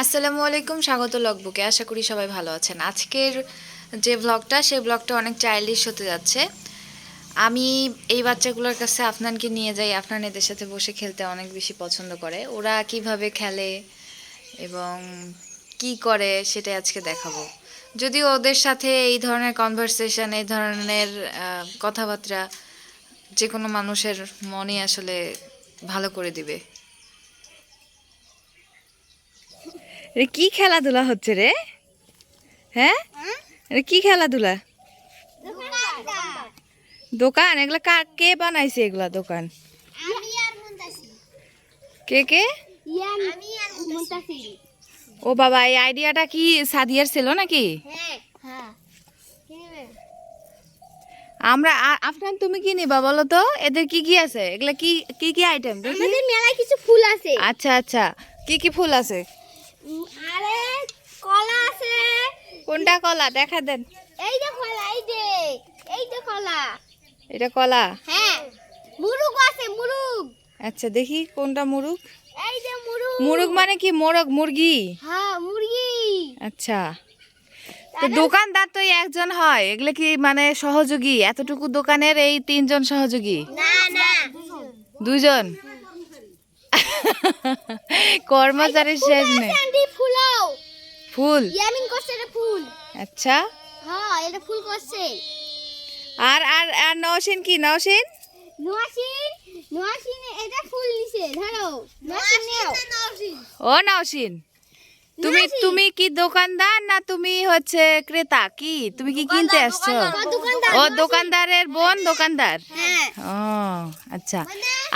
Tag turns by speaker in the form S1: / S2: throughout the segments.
S1: আসসালামু আলাইকুম, স্বাগত লগবুকে আশা করি সবাই ভালো আছেন। আজকের যে ব্লগটা সেই ব্লগটা অনেক চাইল্ডিশ হতে যাচ্ছে। আমি এই বাচ্চাগুলোর কাছে আফনানকে নিয়ে যাই। আফনান এদের সাথে বসে খেলতে অনেক বেশি পছন্দ করে। ওরা কীভাবে খেলে এবং কি করে, সেটাই আজকে দেখাবো। যদিও ওদের সাথে এই ধরনের কনভারসেশন এই ধরনের কথাবার্তা যে কোনো মানুষের মনে আসলে ভালো করে দিবে। রে কি খেলাধুলা হচ্ছে রে? হ্যাঁ? রে কি খেলাধুলা? দোকান এগুলা কা কে বানাইছে এগুলা দোকান? কে কে? ও বাবা এই আইডিয়াটা কি সাদিয়ার ছিল নাকি?
S2: হ্যাঁ। হ্যাঁ।
S1: আমরা আ- আফরান তুমি কি নিবা বলো তো? এদের কি কি আছে? এগুলা কি কি কি আইটেম
S2: মেলায় কিছু ফুল আছে।
S1: আচ্ছা আচ্ছা। কি কি ফুল আছে?
S2: আরে কলা আছে।
S1: কোনটা কলা? দেখা দেন।
S2: এই যে কলা এই যে এই যে কলা।
S1: এটা কলা?
S2: হ্যাঁ মুরুগ আছে মুরুগ।
S1: আচ্ছা দেখি কোনটা মুরুগ?
S2: এই যে মুরুগ।
S1: মুরুগ মানে কি? মোরগ মুরগি?
S2: হ্যাঁ মুরগি।
S1: আচ্ছা। তো দোকানদার তো একজন হয়। এগুলো কি মানে সহযোগী? এতটুকু দোকানের এই তিনজন সহযোগী?
S2: না না।
S1: দুজন কর্মচারীর শেষ নেই। ফুল?
S2: ইয়ামিন করছে এটা ফুল।
S1: আচ্ছা।
S2: হ্যাঁ এটা ফুল করছে।
S1: আর আর আর নওশিন কি? নওশিন?
S2: নওশিন নওশিন এটা ফুল নিছে। ধরো নওশিন
S1: ও নওশিন। তুমি তুমি কি দোকানদার না তুমি হচ্ছে ক্রেতা? কি? তুমি কি কিনতে আসছো?
S2: দোকানদার,
S1: ও দোকানদারের বোন দোকানদার?
S2: হ্যাঁ।
S1: ও আচ্ছা।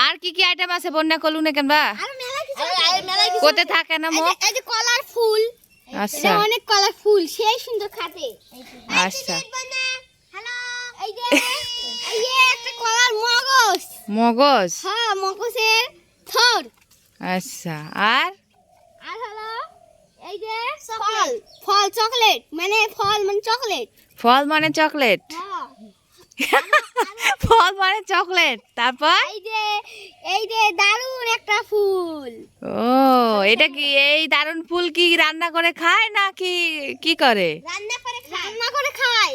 S1: আর কি কি আইটেম আছে বন্যা কলুনে কেনবা?
S2: আর মেলা কিছু আর মেলা কিছু
S1: কোতে থাকে না মো?
S2: এই যে কলার ফুল।
S1: আচ্ছা।
S2: অনেক কলার ফুল সেই সুন্দর খাতে
S1: আচ্ছা।
S2: হ্যালো এই যে এই একটা কলার মগজ।
S1: মগজ?
S2: হ্যাঁ মগজের থর।
S1: আচ্ছা। আর?
S2: আর হলো এই যে ফল। ফল চকলেট মানে ফল মানে চকলেট।
S1: ফল মানে চকলেট।
S2: হ্যাঁ।
S1: ফল মানে চকলেট। তারপর?
S2: এই যে এই যে দারুণ একটা ফুল।
S1: ও এটা কি এই দারুণ ফুল কি রান্না করে খায় নাকি কি করে?
S2: রান্না করে খায়। রান্না করে খায়।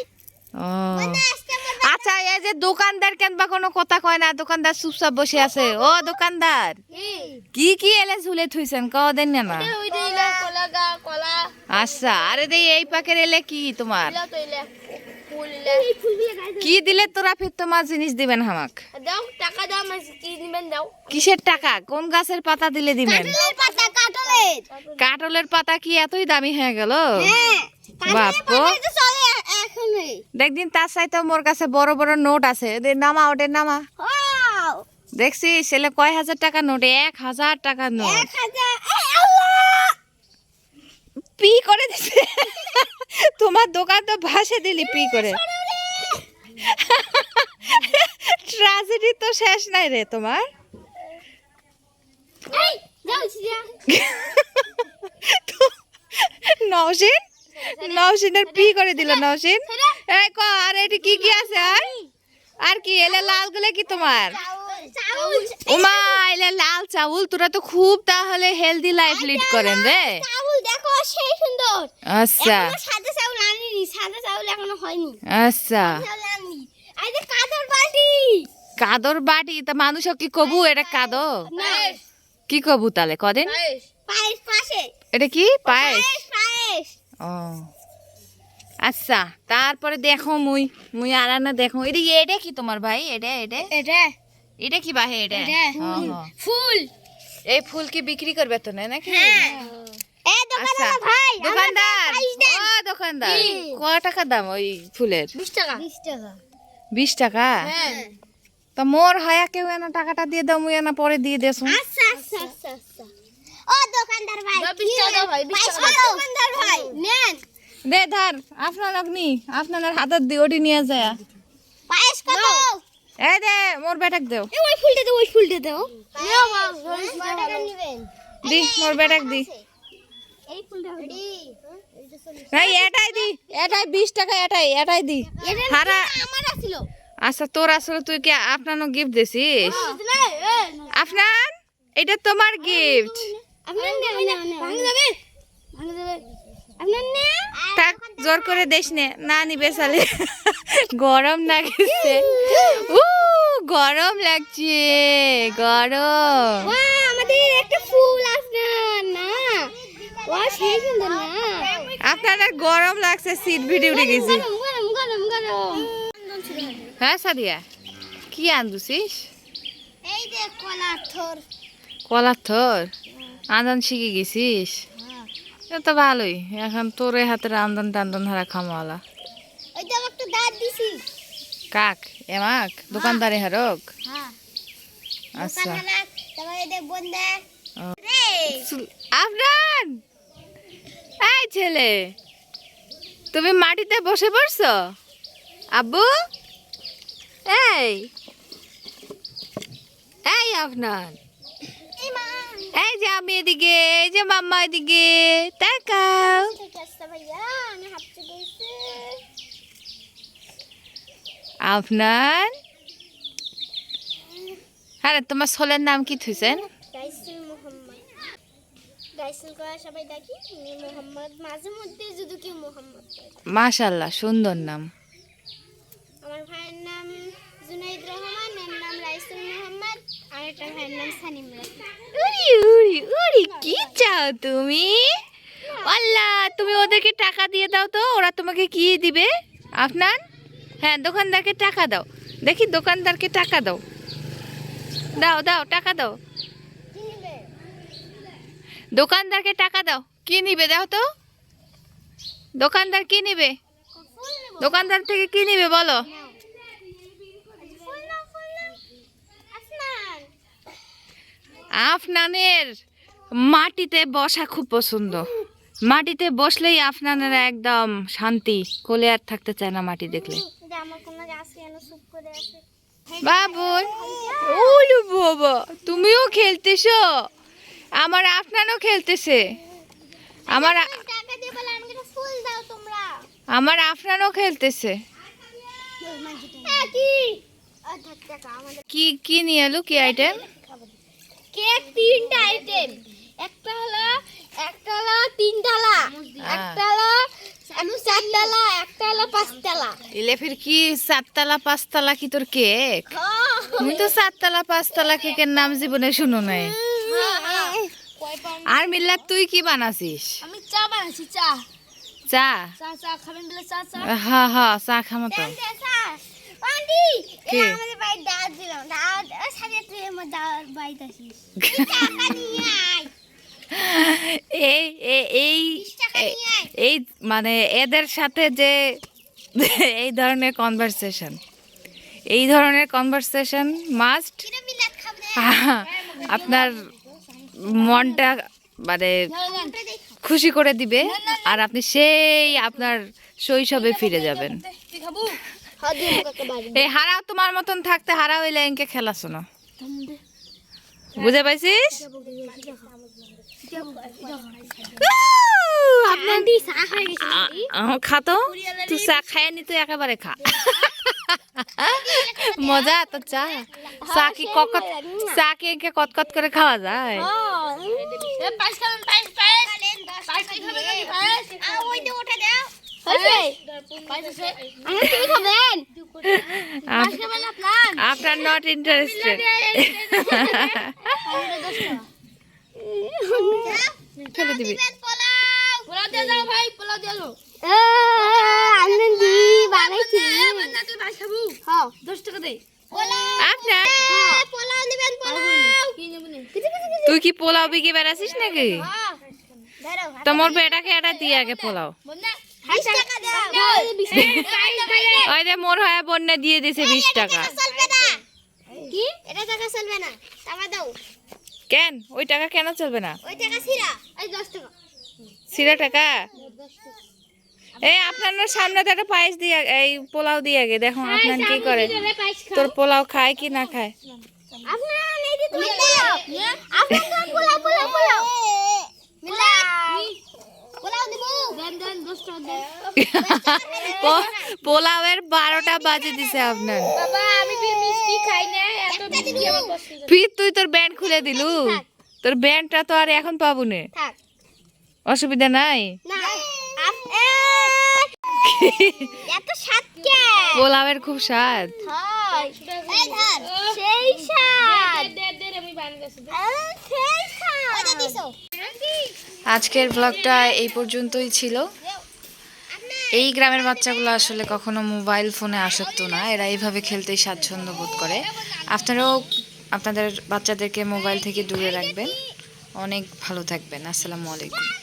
S1: আচ্ছা এই যে দোকানদার কেন বা কোনো কথা কয় না দোকানদার চুপচাপ বসে আছে। ও দোকানদার। কি কি এলে ঝুলে থুইছেন ক দেন না না। আচ্ছা আরে দে এই পাকের এলে কি তোমার? কি দিলে তোরা ফির তোমার জিনিস দিবেন হামাক?
S2: দাও টাকা দাও কি দিবেন দাও।
S1: কিসের টাকা? কোন গাছের পাতা দিলে দিবেন?
S2: কাটলের পাতা কাটলের
S1: কাটলের পাতা কি এতই দামি হয়ে গেল?
S2: হ্যাঁ
S1: বাপ দেখদিন তার সাথে মোর কাছে বড় বড় নোট আছে। ওদের নামা ওদের নামা। দেখছি ছেলে কয় হাজার টাকা নোট? এক হাজার টাকার নোট। পি করে দিছে। তোমার দোকান তো ভাসে দিলি পি করে। ট্রাজেডি তো শেষ নাই রে তোমার। নওশিন? নওশিনের পি করে দিল নওশিন? এই ক আর এটি কি কি আছে আর? আর কি এলে লালগুলো কি তোমার? উমা এলে লাল চাউল তোরা তো খুব তাহলে হেলদি লাইফ লিড করেন রে।
S2: চাউল দেখো সেই সুন্দর।
S1: আচ্ছা।
S2: সাদা চাউল আনিনি সাদা চাউল এখনও হয়নি।
S1: আচ্ছা।
S2: বাটি।
S1: কাদর বাটি তা মানুষ কি কবু? এটা কাদো কি কবু তাহলে? কদিন?
S2: পায়েস পাশে
S1: এটা কি? পায়েস? ও। আচ্ছা তারপরে দেখো মুই মুই আর না দেখো। এটা এটা কি তোমার ভাই? এটা এটা?
S2: এটা।
S1: এটা কি বাহে এটা।
S2: ফুল।
S1: এই ফুল কি বিক্রি করবে তো না নাকি?
S2: হ্যাঁ। এ
S1: আচ্ছা
S2: দোকানদার? ভাই
S1: দোকানদার ও দোকানদার।
S2: ক
S1: টাকা দাম ওই ফুলের?
S2: 20 টাকা। 20 টাকা।
S1: বিশ টাকা?
S2: হ্যাঁ।
S1: তা মোর হায়া কেউ এনা টাকাটা দিয়ে দাও মুই এনা পরে দিয়ে দেছো
S2: আচ্ছা আচ্ছা আচ্ছা আচ্ছা। ও দোকানদার ভাই 20 টাকা ভাই 20 টাকা দোকানদার ভাই। নেন।
S1: দে ধর আপনার অগ্নি আপনার হাতত দি ওটি নিয়ে যায়।
S2: পায়েস কত?
S1: এই দে মোর বেটাক দেও।
S2: ওই ফুলটা দাও। ওই ফুলটা দাও। নাও টাকা
S1: দি মোর বেটাক দি।
S2: এই ফুলটা রেডি?
S1: নাই এটাই দি এটাই বিশ টাকা এটাই এটাই দি। হারা।
S2: আমার আছিল
S1: আচ্ছা তোর আসলে তুই কি আপনার গিফট দিছিস? আফনান এটা তোমার গিফট।
S2: আপনি ভাঙ যাবে
S1: জোর করে দেশ নে। না নিবে সালে গরম লাগছে। উ গরম লাগছে। গরম।
S2: আমাদের একটা ফুল আসবে না। ওয়া সেই সুন্দর না।
S1: আপনার গরম লাগছে সিট ভিড়ে উঠে গেছি।
S2: গরম গরম গরম গরম।
S1: হ্যাঁ সাদিয়া কি আনদুছিস?
S2: এই যে কলা থর।
S1: কলার থর? আন্দন শিখে গেছিস? এ তো ভালোই। এখন তোর হাতের আন্দন টান্দন হারা খামাওয়ালা কাক? এমাক? দোকানদারে হারক?
S2: হ্যাঁ।
S1: আচ্ছা। আফরান! এই ছেলে তুমি মাটিতে বসে পড়ছো? আব্বু? এই। এই আফনান
S2: এই
S1: যে আমি এদিকে এই যে মাম্মা এদিকে তাকাও আফনান? আরে তোমার ছোলের নাম কি থুইছেন? মাশাল্লাহ সুন্দর নাম।
S2: আমার ভাইয়ের নাম জুনাইদ রহমান এর নাম রাইসুল মোহাম্মদ। ভাইয়ের নাম সানিম
S1: উরি উরি উরি কি চাও তুমি? আল্লাহ তুমি ওদেরকে টাকা দিয়ে দাও তো ওরা তোমাকে কি দিবে? আপনার হ্যাঁ দোকানদারকে টাকা দাও। দেখি দোকানদারকে টাকা দাও। দাও দাও টাকা দাও। দোকানদারকে টাকা দাও। কি নিবে দাও তো? দোকানদার কি নিবে? দোকানদার থেকে কি নিবে বলো
S2: নাও ফুল নাও ফুল নাও আসমান
S1: আফনানের মাটিতে বসা খুব পছন্দ। মাটিতে বসলেই আফনানের একদম শান্তি কোলে আর থাকতে চায় না মাটি দেখলে। বাবুল ওলু বাবা তুমিও খেলতেছো? আমার আফনানও খেলতেছে। আমার আমার আফনানও খেলতেছে।
S2: কি?
S1: কি নিয়ে এলো? কি আইটেম
S2: কেক তিনটা আইটেম একটা হলো একটা হলো তিনতলা একটা হলো চারতলা একটা হলো পাঁচতলা।
S1: ইলে ফির কি সাততলা পাঁচতলা কি তোর কেক? তুমি তো সাততলা পাঁচতলা কেকের নাম জীবনে শুনো নাই। আর মিল্লাত তুই কি বানাছিস
S2: আমি চা বানাচ্ছি চা।
S1: চা?
S2: চা চা খাবেন বলে চা চা।
S1: হা হা চা খামো তো?
S2: আমাদের বাড়ি দাওয়াত দিলাম দাওয়াত ও সাথে তুই আমার দাওয়াত বাড়িতে আসিস
S1: এই এই এই মানে এদের সাথে যে এই ধরনের কনভারসেশন এই ধরনের কনভারসেশন মাস্ট আপনার মনটা মানে খুশি করে দিবে আর আপনি সেই আপনার শৈশবে ফিরে যাবেন। এই হারাও তোমার মতন থাকতে হারাও এলে এনকে খেলা শোনো বুঝে পাইছিস?
S2: খাই
S1: খা তো। তুই চা খায় নি তুই একেবারে খা। মজা তো চা। চা কি ককত চা কি একে কতকত করে খাওয়া যায়?
S2: পাঁচ আপনার
S1: নট ইন্টারেস্টেড ফেলে দিবি
S2: তুই ভাই খাব 10 টাকা দে পোলাও
S1: আপনার
S2: পোলাও নেবেন পোলাও কি
S1: পোলাও বিকে বেড়াছিস নাকি? তোমার বেটাকে এটা দিয়ে আগে পোলাও।
S2: বন্ধা 20 টাকা দাও। 20 টাকা
S1: ওই মোর হয়ে বন্যা দিয়ে দিছে বিশ টাকা।
S2: কি? এটা টাকা চলবে না। টাকা দাও।
S1: কেন? ওই টাকা কেন চলবে না?
S2: ওই টাকা ছিড়া এই 10 টাকা।
S1: সিরা টাকা? এই আপনার সামনে তো একটা পায়েস দিয়ে এই পোলাও দিয়ে আগে। দেখো আপনার কি করে। তোর পোলাও খায় কি না খায়?
S2: আপনার নেই দিতে পোলাও। আপনার তো পোলাও পোলাও পোলাও। পোলাও দিব। দেন দেন 10 টাকা দেন।
S1: পো- পোলাওয়ের বারোটা বাজে দিছে আপনার।
S2: ফির
S1: তুই তোর ব্যান্ড খুলে দিলু? তোর ব্যান্ডটা তো আর এখন পাবো নে অসুবিধা নাই?
S2: না আপ এত স্বাদ কে?
S1: পোলাওয়ের খুব স্বাদ।
S2: হয় এই ধর। সেই স্বাদ। আহ, সেই স্বাদ।
S1: আজকের ব্লগটা এই পর্যন্তই ছিল। এই গ্রামের বাচ্চাগুলো আসলে কখনো মোবাইল ফোনে আসক্ত না। এরা এইভাবে খেলতেই স্বাচ্ছন্দ্য বোধ করে। আপনারাও আপনাদের বাচ্চাদেরকে মোবাইল থেকে দূরে রাখবেন। অনেক ভালো থাকবেন। আসসালামু আলাইকুম।